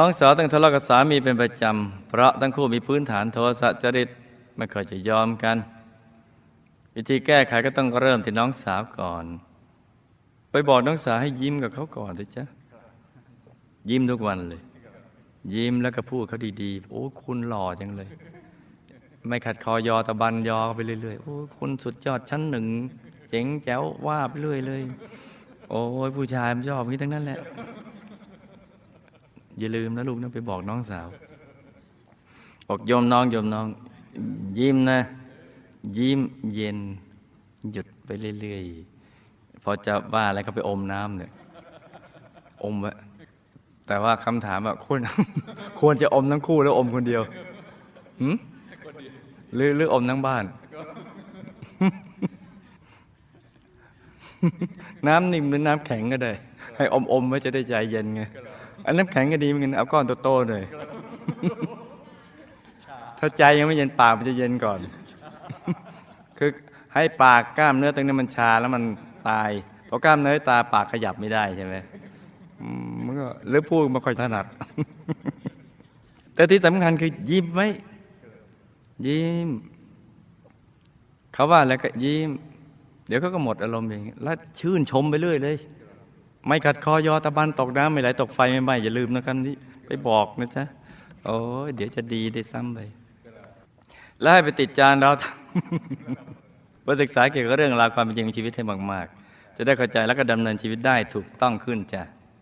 น้องสาวต้องทะเลาะกับสามีเป็นประจำ เพราะทั้งคู่มีพื้นฐานโทสะจริตไม่ค่อยจะยอมกัน วิธีแก้ไขก็ต้องเริ่มที่น้องสาวก่อน ไปบอกน้องสาวให้ยิ้มกับเขาก่อนเลยจ้ะยิ้มทุกวันเลย ยิ้มแล้วก็พูดเขาดีๆ โอ้คุณหล่อจังเลย ไม่ขัดคอยอตะบันยอไปเรื่อยๆ โอ้คุณสุดยอดชั้นหนึ่ง เจ๋งแจ๋วว่าไปเรื่อยเลย โอ้ยผู้ชายมันชอบอย่างนี้ทั้งนั้นแหละ อย่าลืมนะลูกนะไปบอกน้องสาวบอกโยมน้องโยมน้อง ยิ้มนะ ยิ้มเย็น หยุดไปเรื่อยๆพอจะว่าอะไรก็ไปอมน้ำเนี่ยอมไว้แต่ว่าคำถามอะควรควรจะอมทั้งคู่แล้วอมคนเดียวหืมหรือหรืออมทั้งบ้าน น้ำนิ่มหรือน้ำแข็งก็ได้ ให้อมอมๆไว้จะได้ใจเย็นไง อันน้ำแข็งก็ดีเหมือนกันเอาก้อนโตๆหน่อยถ้าใจยังไม่เย็นปากมันจะเย็นก่อน คือให้ปากกล้ามเนื้อตรงนี้มันชาแล้วมันตายเพราะกล้ามเนื้อตาปากขยับไม่ได้ใช่ไหมมันก็หรือพูดไม่ค่อยถนัด แต่ที่สำคัญคือยิ้มไว้ ยิ้ม เขาว่าแล้วก็ยิ้ม เดี๋ยวเขาก็หมดอารมณ์เองแล้วชื่นชมไปเรื่อยเลย ไม่ขัดคอยอตะบันตกน้ำไม่ไหลตกไฟไม่ไหม้อย่าลืมนะครับนี่ไปบอกนะจ๊ะโอ้ยเดี๋ยวจะดีได้ซ้ำไปแล้วให้ไปติดจานเราทำไปศึกษาเกี่ยวกับเรื่องราวความเป็นจริงของชีวิตให้มากๆ จะได้เข้าใจแล้วก็ดำเนินชีวิตได้ถูกต้องขึ้นจ้ะ